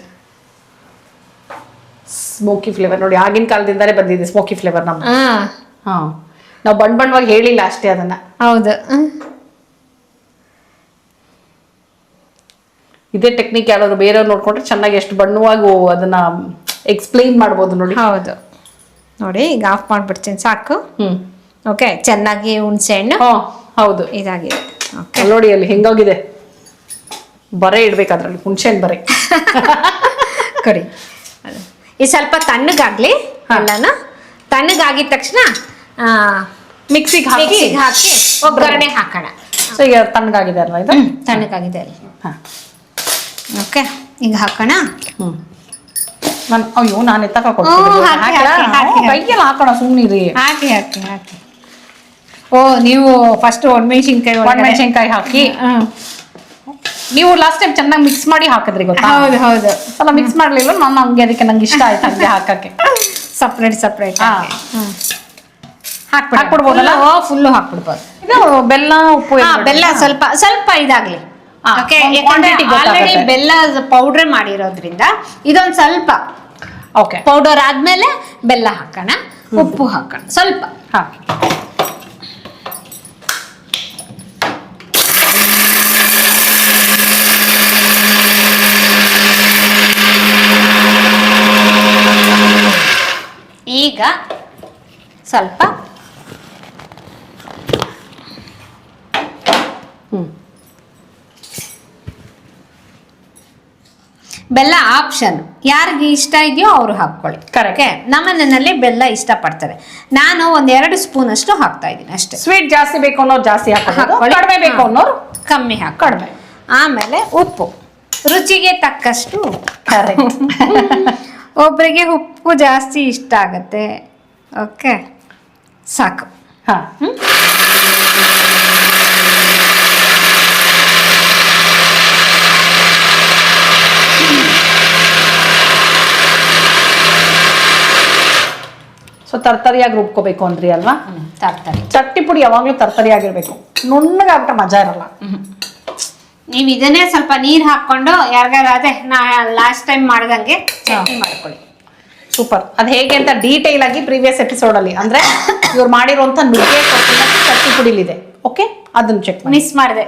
smoky flavour ನೋಡಿ ಆಗಿನ ಕಾಲದಿಂದಲೇ ಬಂದಿದೆ ಸ್ಮೋಕಿ ಫ್ಲೇವರ್ ನಮ್ಮ ಹಾಂ. ಹಾ. ನಾವು ಬಣ್ಣ ಬಣ್ಣವಾಗಿ ಹೇಳಿಲ್ಲ ಅಷ್ಟೇ ಅದನ್ನ. ಹೌದು. ಇದೇ ಟೆಕ್ನಿಕ್ ಯಾರಾದ್ರು ಬೇರೆಯವ್ರು ನೋಡ್ಕೊಂಡ್ರೆ ಚೆನ್ನಾಗಿ ಎಷ್ಟು ಬಣ್ಣವಾಗಿ ಅದನ್ನ ಎಕ್ಸ್ಪ್ಲೈನ್ ಮಾಡ್ಬೋದು ನೋಡಿ. ಹೌದು. ನೋಡಿ ಈಗ ಆಫ್ ಮಾಡ್ಬಿಡ್ತೀನಿ ಸಾಕು. ಹ್ಮ್. ಓಕೆ ಚೆನ್ನಾಗಿ ಹುಣಸೆ ಹಣ್ಣು. ಹಾ ಹೌದು. ಇದಾಗಿದೆ ಓಕೆ ಅಲ್ಲಿ ನೋಡಿ ಅಲ್ಲಿ ಹೆಂಗಾಗಿದೆ? ಬರೇ ಇಡ್ಬೇಕು ಅದ್ರಲ್ಲಿ ಹುಣಸೆ ಹಣ್ಣು ಬರೆ. ಕೊಡಿ. ಅದು. ಇದು ಸ್ವಲ್ಪ ತಣ್ಣಗಾಗ್ಲಿ ಅಲ್ಲನ ತಣ್ಣಗಾಗಿದ ತಕ್ಷಣ ಮಿಕ್ಸಿಗೆ ಹಾಕಿ? ಮಿಕ್ಸಿಗೆ ಹಾಕಿ ಒಗ್ಗರಣೆ ಹಾಕೋಣ. ಸೊ ಈಗ ತಣ್ಣಗಾಗಿದೆ ಅಲ್ವಾ ಇದು? ತಣ್ಣಗಾಗಿದೆ ಅಲ್ಲಿ. ಹಾಂ. ಓಕೆ ಈಗ ಹಾಕೋಣ? ಹ್ಞೂ ನಾನು ಅಯ್ಯೋ ನಾನು ಎತ್ತಕ. ಕೈಗೆಲ್ಲ ಹಾಕೋಣ ಸುಮ್ಮನಿರಿ ಹಾಕಿ ಹಾಕಿ ಹಾಕಿ. ಓ ನೀವು ಫಸ್ಟ್ ಒಣಮೆಣಸಿನ್ಕಾಯಿ ಒಣಮೆಣಸಿನ್ಕಾಯಿ ಹಾಕಿ. ನೀವು ಲಾಸ್ಟ್ ಟೈಮ್ ಚೆನ್ನಾಗಿ ಮಿಕ್ಸ್ ಮಾಡಿ ಹಾಕಿದ್ರಿ ಗೊತ್ತಾ? ಹೌದು ಹೌದು. ಸಲ ಮಿಕ್ಸ್ ಮಾಡ್ಲಿಲ್ಲ ನಾನು ಹಂಗೆ ಅದಕ್ಕೆ ನಂಗೆ ಇಷ್ಟ ಆಯ್ತು ಹಂಗೆ ಹಾಕಕ್ಕೆ. ಸಪ್ರೇಟ್ ಸಪ್ರೇಟ್ ಹಾ. ಹಾಕ್ಬಿಡ್ಬೋದಲ್ಲ? ಫುಲ್ಲು ಹಾಕ್ಬಿಡ್ಬೋದು. ಇದು ಬೆಲ್ಲ ಉಪ್ಪು ಹಾ ಬೆಲ್ಲ ಸ್ವಲ್ಪ ಸ್ವಲ್ಪ ಇದಾಗ್ಲಿ. ಹಾ, ಓಕೆ ಒಂದ್ ಯಾಕಂದ್ರೆ quantity ಗೊತ್ತಾಗುತ್ತೆ. ಆಲ್ರೆಡಿ ಬೆಲ್ಲ ಪೌಡರ್ ಮಾಡಿರೋದ್ರಿಂದ ಇದೊಂದ್ ಸ್ವಲ್ಪ ಓಕೆ. ಪೌಡರ್ ಆದ್ಮೇಲೆ ಬೆಲ್ಲ ಹಾಕೋಣ ಉಪ್ಪು ಹಾಕೋಣ. ಸ್ವಲ್ಪ. ಹಾಕಿ ಈಗ ಸ್ವಲ್ಪ ಬೆಲ್ಲ ಆಪ್ಷನ್ ಯಾರಿಗೆ ಇಷ್ಟ ಇದೆಯೋ ಅವರು ಹಾಕ್ಕೊಳ್ಳಿ. ಕರೆಕ್ಟ್ ನಮ್ಮ ನಮ್ಮನೆಯಲ್ಲಿ ಬೆಲ್ಲ ಇಷ್ಟಪಡ್ತಾರೆ. ನಾನು ಒಂದ್ ಎರಡು ಸ್ಪೂನ್ ಅಷ್ಟು ಹಾಕ್ತಾ ಇದ್ದೀನಿ ಅಷ್ಟೇ. ಸ್ವೀಟ್ ಜಾಸ್ತಿ ಬೇಕು ಅನ್ನೋರು ಜಾಸ್ತಿ ಹಾಕೋದು ಹಾಕ್ಕೊಳ್ಳಿ. ಕಡಿಮೆ ಬೇಕು ಅನ್ನೋರು ಕಮ್ಮಿ ಹಾಕಿ ಕಡಿಮೆ. ಆಮೇಲೆ ಉಪ್ಪು. ರುಚಿಗೆ ತಕ್ಕಷ್ಟು ಕರೆಕ್ಟ್ ಒಬ್ಬರಿಗೆ ಉಪ್ಪು ಜಾಸ್ತಿ ಇಷ್ಟ ಆಗತ್ತೆ. ಓಕೆ ಸಾಕು. ಹಾ. ತರ್ತರಿಯಾಗಿ ರುಬ್ಕೋಬೇಕು ಅಂದ್ರಿ ಅಲ್ವಾ? ಚಟ್ಟಿ ಚಟ್ನಿ ಪುಡಿ ಯಾವಾಗ್ಲೂ ತರ್ತರಿಯಾಗಿರ್ಬೇಕು. ನುಣ್ಣಗಾಗ್ಬಿಟ್ರೆ ಮಜಾ ಇರಲ್ಲ. ನೀವು ಇದನ್ನೇ ಸ್ವಲ್ಪ ನೀರ್ ಹಾಕೊಂಡು ಯಾರಿಗಾರ ಅದೇ ನಾ ಲಾಸ್ಟ್ ಟೈಮ್ ಮಾಡ್ದಂಗೆ ಚಟ್ನಿ ಮಾಡ್ಕೊಳ್ಳಿ. ಸೂಪರ್. ಅದ್ ಹೇಗೆ ಅಂತ ಡೀಟೇಲ್ ಆಗಿ ಪ್ರೀವಿಯಸ್ ಎಪಿಸೋಡ್ ಅಲ್ಲಿ. ಅಂದ್ರೆ ಇವ್ರು ಮಾಡಿರುವಂತ ನುಗ್ಗೆ ಚಟ್ನಿ ಪುಡಿಲಿದೆ. ಓಕೆ ಅದನ್ನ ಚೆಕ್ ಮಿಸ್ ಮಾಡಿದೆ.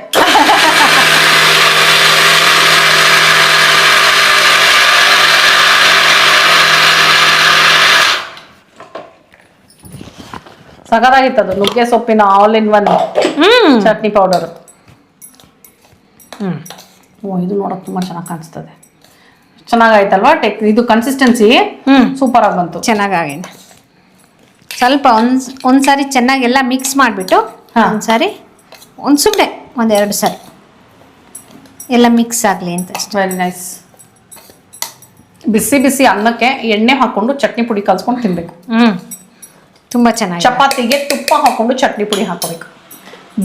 ಸಗರಾಗಿತ್ತು ಅದು ನುಗ್ಗೆ ಸೊಪ್ಪಿನ all in one chutney powder ಹ್ಞೂ ಓ ಇದು ನೋಡೋಕೆ ತುಂಬ ಚೆನ್ನಾಗಿ ಕಾಣಿಸ್ತದೆ. ಚೆನ್ನಾಗಾಯ್ತಲ್ವಾ? ಟೆಕ್ ಇದು ಕನ್ಸಿಸ್ಟೆನ್ಸಿ ಸೂಪರ್ ಆಗಿ ಬಂತು. ಚೆನ್ನಾಗಾಗಿದೆ. ಸ್ವಲ್ಪ ಒಂದ್ ಚೆನ್ನಾಗಿ ಚೆನ್ನಾಗೆಲ್ಲ ಮಿಕ್ಸ್ ಮಾಡಿಬಿಟ್ಟು ಒಂದು ಸಾರಿ ಒಂದು ಸುಮ್ಮನೆ ಒಂದೆರಡು ಸಾರಿ. ಎಲ್ಲ ಮಿಕ್ಸ್ ಆಗಲಿ ಅಂತ ವೆರಿ ನೈಸ್ ಬಿಸಿ ಬಿಸಿ ಅನ್ನಕ್ಕೆ ಎಣ್ಣೆ ಹಾಕ್ಕೊಂಡು ಚಟ್ನಿ ಪುಡಿ ಕಲ್ಸ್ಕೊಂಡು ತಿನ್ನಬೇಕು ಹ್ಞೂ ತುಂಬ ಚೆನ್ನಾಗಿ ಚಪಾತಿಗೆ ತುಪ್ಪ ಹಾಕೊಂಡು ಚಟ್ನಿ ಪುಡಿ ಹಾಕೋಬೇಕು.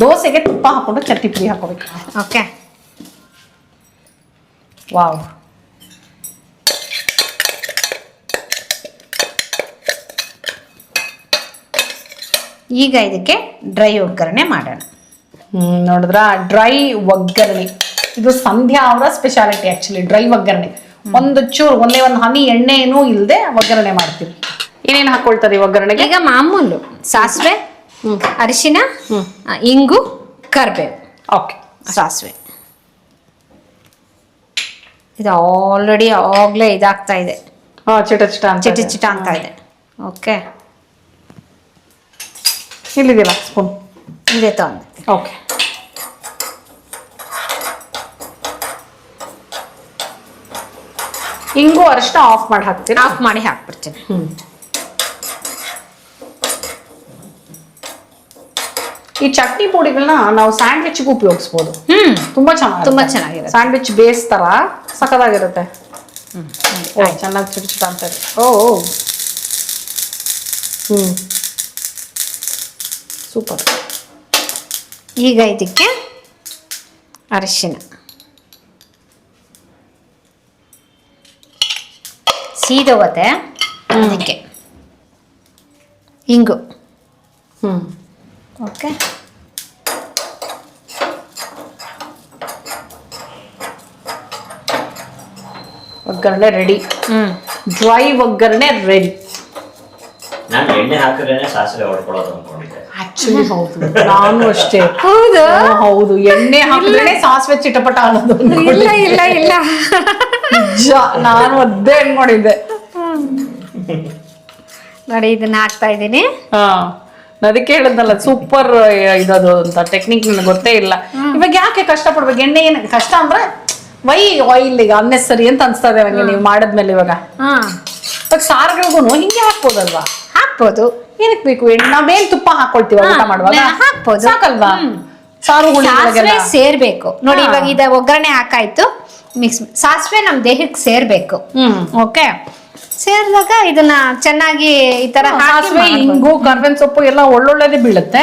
ದೋಸೆಗೆ ತುಪ್ಪ ಹಾಕೊಂಡು ಚಟ್ನಿ ಪುಡಿ ಹಾಕೋಬೇಕು. ಓಕೆ. ವಾವ್. ಈಗ ಇದಕ್ಕೆ ಡ್ರೈ ಒಗ್ಗರಣೆ ಮಾಡೋಣ. ಹ್ಮ್ ನೋಡಿದ್ರ? ಡ್ರೈ ಒಗ್ಗರಣೆ. ಇದು ಸಂಧ್ಯಾ ಅವರ ಸ್ಪೆಷಾಲಿಟಿ ಆ್ಯಕ್ಚುಲಿ ಡ್ರೈ ಒಗ್ಗರಣೆ. ಒಂದು ಚೂರು ಒಂದೇ ಒಂದು ಹನಿ ಎಣ್ಣೆನೂ ಇಲ್ಲದೆ ಒಗ್ಗರಣೆ ಮಾಡ್ತೀವಿ. ಏನೇನು ಹಾಕೊಳ್ತಾರೆ ಈ ಒಗ್ಗರಣೆಗೆ ಈಗ ಮಾಮೂಲು ಸಾಸಿವೆ. ಅರಿಶಿನ. ಇಂಗು ಕರ್ಬೇವು. ಓಕೆ. ಸಾಸಿವೆ. ಇದು ಆಲ್ರೆಡಿ ಆಗ್ಲೇ ಇದಾಗ್ತಾ ಇದೆ. ಹಾ ಚಿಟ ಚಿಟ ಚಿಟ ಚಿಟ ಅಂತ ಇದೆ. ಓಕೆ. ಇಲ್ಲಿದೆಯಲ್ಲ ಸ್ಪೂನ್ ಇದೆ ತೊಂದು ಓಕೆ. ಇಂಗು ಅರಿಶಿನ ಆಫ್ ಮಾಡಿ ಹಾಕ್ತೀನಿ ಆಫ್ ಮಾಡಿ ಹಾಕ್ಬಿಡ್ತೀನಿ. ಹ್ಮ್. ಈ ಚಟ್ನಿ ಪುಡಿಗಳನ್ನ ನಾವು ಸ್ಯಾಂಡ್ವಿಚ್ಗೂ ಉಪಯೋಗಿಸ್ಬೋದು. ಹ್ಮ್. ತುಂಬಾ ಚೆನ್ನಾಗಿ ತುಂಬಾ ಚೆನ್ನಾಗಿದೆ ಸ್ಯಾಂಡ್ವಿಚ್ ಬೇಸ್ ತರ ಸಖತ್ತಾಗಿರುತ್ತೆ. ಓ ಚೆನ್ನಾಗಿ ಚಿಟ ಚಿಟ ಅಂತ. ಓ. ಹ್ಮ್. ಸೂಪರ್. ಈಗ ಇದಕ್ಕೆ ಅರಿಶಿನ. ಸೀದೋಗತ್ತೆ. ಅದಕ್ಕೆ. ಇಂಗು. ಹ್ಮ್. ಓಕೆ. ಒಗ್ಗರಣೆ ರೆಡಿ ಹ್ಮ್. ಡ್ರೈ ಒಗ್ಗರಣೆ ರೆಡಿ ನಾನು ಎಣ್ಣೆ ಹಾಕಿದ್ರೇನೆ ಸಾಸಿವೆ ಹೊಡ್ಕೊಳ್ಳೋದು ಅನ್ಕೊಂಡಿದ್ದೆ. ಆಕ್ಚುಲಿ ಹೌದು. ನಾನು ಅಷ್ಟೇ. ಹೌದು? ಹೌದು. ಎಣ್ಣೆ ಹಾಕಿದ್ರೆ ಸಾಸಿವೆ ಚಿಟಪಟ ಅನ್ನೋದು ಇಲ್ಲ ಇಲ್ಲ ಇಲ್ಲ ನಿಜ ನಾನು ಅದೇ ಅನ್ಕೊಂಡಿದ್ದೆ. ನೋಡಿ ಇದನ್ನ ಹಾಕ್ತಾ ಇದ್ದೀನಿ. ಹಾ. ಅದಕ್ಕೆ ಹೇಳಿದ್ನಲ್ಲ ಸೂಪರ್ ಇದದು ಅಂತ ಟೆಕ್ನಿಕ್ ನನಗೆ ಗೊತ್ತೇ ಇಲ್ಲ. ಇವಾಗ ಯಾಕೆ ಕಷ್ಟ ಪಡ್ಬೇಕು ಎಣ್ಣೆ ಏನ್ ಕಷ್ಟ ಅಂದ್ರೆ ವೈ ಆಯಿಲ್ ಈಗ ಅನ್ನೆಸರಿ ಅಂತ ಅನ್ಸ್ತದೆ ನನಗೆ ನೀವು ಮಾಡಿದ್ಮೇಲೆ ಇವಾಗ. ಹಾ. ಇವಾಗ ಸಾರುಗಳಿಗೂ ಹಿಂಗೆ ಹಾಕ್ಬೋದಲ್ವಾ? ಹಾಕ್ಬೋದು. ಏನಕ್ಕೆ ಬೇಕು ಎಣ್ಣೆ? ಮೇಲ್ ತುಪ್ಪ ಹಾಕೊಳ್ತೀವ ಊಟ ಮಾಡುವಾಗ? ಹಾಕ್ಬೋದು. ಸಾಕಲ್ವಾ? ಹ್ಮ್. ಸಾರು ಸಾಸಿವೆ ಸೇರ್ಬೇಕು. ನೋಡಿ ಹಾ. ಇವಾಗ ಇದ ಒಗ್ಗರಣೆ ಹಾಕಾಯ್ತು. ಮಿಕ್ಸ್ ಸಾಸಿವೆ ನಮ್ ದೇಹಕ್ಕೆ ಸೇರ್ಬೇಕು. ಹ್ಮ್. ಓಕೆ ಸೇರಿದಾಗ ಇದನ್ನ ಚೆನ್ನಾಗಿ ಈ ತರ ಸಾಸಿವೆ ಇಂಗು ಕರ್ಬೇವಿನ ಸೊಪ್ಪು ಎಲ್ಲ ಒಳ್ಳೊಳ್ಳೆದೇ ಬೀಳುತ್ತೆ.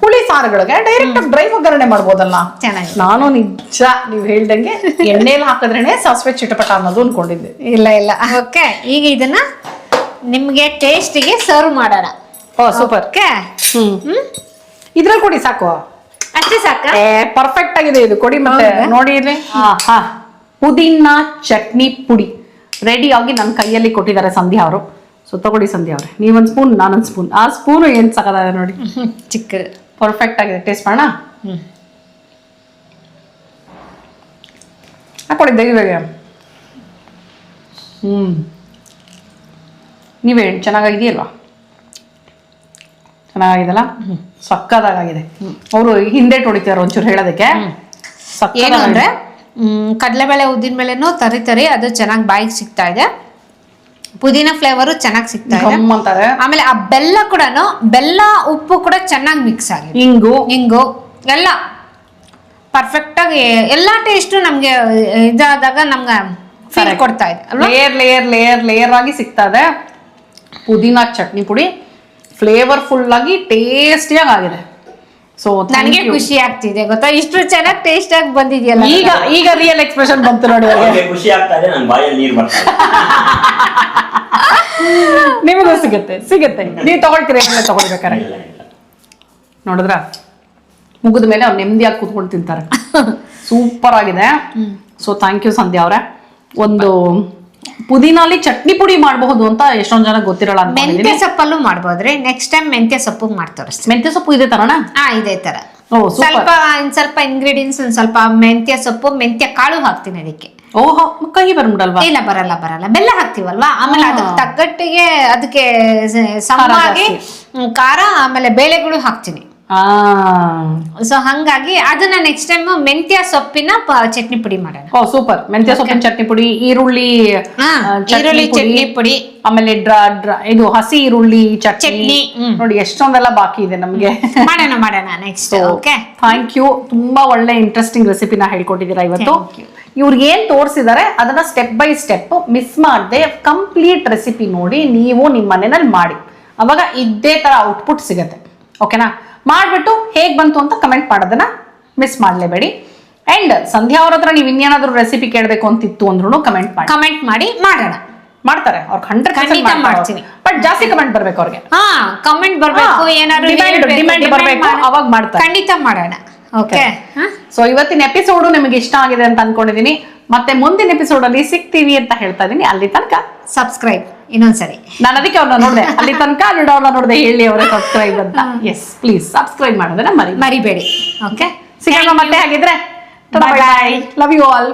ಹುಳಿ ಸಾರುಗಳಿಗೆ ಡೈರೆಕ್ಟ್ ಡ್ರೈ ಒಗ್ಗರಣೆ ಮಾಡ್ಬೋದಲ್ಲ? ಚೆನ್ನಾಗಿ ನಾನು ನಿಜ ನೀವ್ ಹೇಳ್ದಂಗೆ ಎಣ್ಣೆಲಿ ಹಾಕಿದ್ರೇನೆ ಸಾಸಿವೆ ಚಿಟಪಟ ಅನ್ನೋದು ಅನ್ಕೊಂಡಿದ್ದೆ. ಇಲ್ಲ ಇಲ್ಲ. ಓಕೆ ಈಗ ಇದನ್ನ ನಿಮ್ಗೆ ಟೇಸ್ಟಿಗೆ ಸರ್ವ್ ಮಾಡೋಣ. ಓ ಸೂಪರ್ ಓಕೆ. ಹ್ಮ್. ಇದ್ರಲ್ಲಿ ಕೊಡಿ ಸಾಕು. ಅಷ್ಟೇ ಸಾಕ? ಪರ್ಫೆಕ್ಟ್ ಆಗಿದೆ ಇದು. ಕೊಡಿ ಮತ್ತೆ? ನೋಡಿ ಹಾ. ಪುದೀನ ಚಟ್ನಿ ಪುಡಿ. ರೆಡಿ ಆಗಿ ನನ್ನ ಕೈಯಲ್ಲಿ ಕೊಟ್ಟಿದ್ದಾರೆ ಸಂಧ್ಯಾ ಅವರು. ಸೊ ತಗೊಳ್ಳಿ ಸಂಧ್ಯಾ ಅವ್ರೆ. ನೀವೊಂದು ಸ್ಪೂನ್ ನಾನೊಂದು ಸ್ಪೂನ್ ಆ ಸ್ಪೂನು ಏನು ಸಕದಾಗಿದೆ ನೋಡಿ. ಚಿಕ್ಕ. ಪರ್ಫೆಕ್ಟ್ ಆಗಿದೆ. ಟೇಸ್ಟ್ ಮಾಡೋಣ ಹಾಕೊಡಿ ಇವಾಗ ಹ್ಮ್. ನೀವೇ ಹೇಳಿ ಅಲ್ಲ ಚೆನ್ನಾಗಿದೆಲ್ಲ ಸಕ್ಕದಾಗಿದೆ ಅವರು ಹಿಂದೆ ಹೊಡಿತಾರೆ ಒಂಚೂರು ಹೇಳೋದಕ್ಕೆ. ಏನು. ಅಂದ್ರೆ ಕಡ್ಲೆಬೇಳೆ ಉದ್ದಿನ ಬೇಳೆನೂ ತರಿ ತರಿ ಅದು ಚೆನ್ನಾಗಿ ಬಾಯಿಗೆ ಸಿಗ್ತಾ ಇದೆ. ಪುದೀನ ಫ್ಲೇವರು ಚೆನ್ನಾಗಿ ಸಿಗ್ತಾ ಇದೆ. ಅಂತಾರೆ. ಆಮೇಲೆ ಆ ಬೆಲ್ಲ ಕೂಡ ಬೆಲ್ಲ ಉಪ್ಪು ಕೂಡ ಚೆನ್ನಾಗಿ ಮಿಕ್ಸ್ ಆಗಿದೆ. ಇಂಗು. ಇಂಗು ಎಲ್ಲ. ಪರ್ಫೆಕ್ಟ್ ಆಗಿ ಎಲ್ಲಾ ಟೇಸ್ಟ್ ನಮ್ಗೆ ಇದಾದಾಗ ನಮ್ಗೆ ಫೀಲ್. ಕೊಡ್ತಾ ಇದೆ ಲೇಯರ್ ಲೇಯರ್ ಲೇಯರ್ ಲೇಯರ್ ಆಗಿ ಸಿಗ್ತಾ ಇದೆ. ಪುದೀನ ಚಟ್ನಿ ಪುಡಿ ಫ್ಲೇವರ್ಫುಲ್ ಆಗಿ ಟೇಸ್ಟಿಯಾಗಿ ಆಗಿದೆ. ಸೊ ನನಗೆ ಖುಷಿ ಆಗ್ತಿದೆ ಗೊತ್ತಾ? ಇಷ್ಟು ಚೆನ್ನಾಗಿ ಟೇಸ್ಟ್ ಆಗಿ ಬಂದಿದೆಯಲ್ಲ ಈಗ ಈಗ ರಿಯಲ್ ಎಕ್ಸ್ಪ್ರೆಷನ್ ಬಂತು ನೋಡಿ ಅವ್ರಿಗೆ. ಖುಷಿ ಆಗ್ತಾ ಇದೆ ನನ್ನ ಬಾಯಲ್ಲಿ ನೀರು ಬರ್ತಾ ನಿಮಗೂ ಸಿಗುತ್ತೆ ಸಿಗುತ್ತೆ. ನೀವು ತಗೊಳ್ತೀರಿ ಏನೆಲ್ಲ ತಗೊಳ್ಬೇಕಾರೆ ನೋಡಿದ್ರ? ಮುಗಿದ ಮೇಲೆ ಅವ್ರು ನೆಮ್ಮದಿಯಾಗಿ ಕೂತ್ಕೊಂಡು ತಿಂತಾರೆ. ಸೂಪರ್ ಆಗಿದೆ. ಸೊ ಥ್ಯಾಂಕ್ ಯು ಸಂಧ್ಯಾ ಅವರೇ. ಒಂದು ಪುದೀನಲ್ಲಿ ಚಟ್ನಿ ಪುಡಿ ಮಾಡಬಹುದು ಅಂತ ಎಷ್ಟೊಂದ್ ಜನ ಗೊತ್ತಿರಲ್ಲ ಮೆಂತ್ಯ ಸೊಪ್ಪಲ್ಲು ಮಾಡ್ಬೋದ್ರಿ. ನೆಕ್ಸ್ಟ್ ಟೈಮ್ ಮೆಂತ್ಯ ಸೊಪ್ಪು ಮಾಡಿ ತೋರಿಸ್ತೀನಿ ಮೆಂತ್ಯ ಸೊಪ್ಪು ಇದೆ ತರಣ ಹಾ ಇದೇ ತರ. ಓ ಸ್ವಲ್ಪ ಒಂದ್ ಸ್ವಲ್ಪ ಇಂಗ್ರೀಡಿಯೆಂಟ್ಸ್ ಒಂದ್ ಸ್ವಲ್ಪ ಮೆಂತ್ಯ ಸೊಪ್ಪು ಮೆಂತ್ಯ ಕಾಳು ಹಾಕ್ತೀನಿ ಅದಕ್ಕೆ. ಓಹೋ ಕಹಿ ಬರ್ಬಿಡಲ್ವಾ? ಇಲ್ಲ ಬರಲ್ಲ ಬರಲ್ಲ. ಬೆಲ್ಲ ಹಾಕ್ತಿವಲ್ವಾ? ಆಮೇಲೆ. ಅದಕ್ಕೆ ತగ్గಟ್ಟಿಗೆ ಅದಕ್ಕೆ ಸಮವಾಗಿ ಖಾರ ಆಮೇಲೆ ಬೇಳೆಗಳು ಹಾಕ್ತೀನಿ. ಸೊ ಹಂಗಾಗಿ ಅದನ್ನ ನೆಕ್ಸ್ಟ್ ಟೈಮ್ ಮೆಂತ್ಯ ಸೊಪ್ಪಿನ ಪ- ಚಟ್ನಿ ಪುಡಿ ಮಾಡೋಣ. ಓ ಸೂಪರ್. ಮೆಂತ್ಯ ಸೊಪ್ಪಿನ ಚಟ್ನಿ ಪುಡಿ ಈರುಳ್ಳಿ ಈರುಳ್ಳಿ ಚಟ್ನಿ ಪುಡಿ. ಆಮೇಲೆ ಡ್ರಾ ಡ್ರಾ ಇದು ಹಸಿ ಈರುಳ್ಳಿ ಚಟ್ನಿ. ಚಟ್ನಿ, ಹ್ಮ್. ನೋಡಿ ಎಷ್ಟೊಂದೆಲ್ಲ ಬಾಕಿ ಇದೆ ನಮ್ಗೆ. ಮಾಡೋಣ ಮಾಡೋಣ ನೆಕ್ಸ್ಟ್ ಓಕೆ ಥ್ಯಾಂಕ್ ಯು ತುಂಬಾ ಒಳ್ಳೆ ಇಂಟ್ರೆಸ್ಟಿಂಗ್ ರೆಸಿಪಿನ ಹೇಳ್ಕೊಟ್ಟಿದ್ದೀರಾ ಇವತ್ತು. Thank you. ಇವ್ರಿಗೆ ಏನ್ ತೋರಿಸಿದಾರೆ ಅದನ್ನ ಸ್ಟೆಪ್ ಬೈ ಸ್ಟೆಪ್ ಮಿಸ್ ಮಾಡದೆ ಕಂಪ್ಲೀಟ್ ರೆಸಿಪಿ ನೋಡಿ ನೀವು ನಿಮ್ಮ ಮನೆಯಲ್ಲಿ ಮಾಡಿ. ಅವಾಗ ಇದೇ ತರ ಔಟ್ಪುಟ್ ಸಿಗತ್ತೆ. ಓಕೆನಾ ಮಾಡ್ಬಿಟ್ಟು ಹೇಗ್ ಬಂತು ಅಂತ ಕಮೆಂಟ್ ಮಾಡೋದನ್ನ ಮಿಸ್ ಮಾಡಲೇಬೇಡಿ. ಅಂಡ್ ಸಂಧ್ಯಾ ಅವ್ರ ಹತ್ರ ನೀವು ಇನ್ನೇನಾದ್ರೂ ರೆಸಿಪಿ ಕೇಳಬೇಕು ಅಂತಿತ್ತು ಅಂದ್ರೂ ಕಮೆಂಟ್ ಮಾಡಿ. ಕಮೆಂಟ್ ಮಾಡಿ ಮಾಡೋಣ. ಮಾಡ್ತಾರೆ. ಅವ್ರು ಹಂಡ್ರೆಡ್ ಖಂಡಿತ ಮಾಡ್ತೀನಿ. ಬಟ್ ಜಾಸ್ತಿ ಕಮೆಂಟ್ ಬರ್ಬೇಕು ಅವ್ರಿಗೆ. ಹಾ ಕಮೆಂಟ್ ಬರ್ಬೇಕು ಏನಾದ್ರು ಡಿಮ್ಯಾಂಡ್ ಬರ್ಬೇಕು, ಅವಾಗ ಮಾಡ್ತಾರೆ. ಖಂಡಿತ ಮಾಡೋಣ. ಓಕೆ ಸೊ ಇವತ್ತಿನ ಎಪಿಸೋಡು ನಿಮಗೆ ಇಷ್ಟ ಆಗಿದೆ ಅಂತ ಅನ್ಕೊಂಡಿದೀನಿ. ಮತ್ತೆ ಮುಂದಿನ ಎಪಿಸೋಡ್ ಅಲ್ಲಿ ಸಿಗ್ತೀವಿ ಅಂತ ಹೇಳ್ತಾ ಇದೀನಿ. ಅಲ್ಲಿ ತನಕ ಸಬ್ಸ್ಕ್ರೈಬ್ ಇನ್ನೊಂದ್ಸರಿ. ನಾನು ಅದಕ್ಕೆ ಅವ್ರನ್ನ ನೋಡಿದೆ. ಅಲ್ಲಿ ತನಕ ಅವ್ರನ್ನ ನೋಡಿದೆ. ಹೇಳಿ ಅವರ ಸಬ್ಸ್ಕ್ರೈಬ್ ಅಂತ. ಎಸ್ ಪ್ಲೀಸ್ ಸಬ್ಸ್ಕ್ರೈಬ್ ಮಾಡೋದನ್ನ ಮರಿ ಮರಿಬೇಡಿ. ಓಕೆ ಸಿಗೋಣ ಮತ್ತೆ ಹಾಗಿದ್ರೆ. Bye. Love you all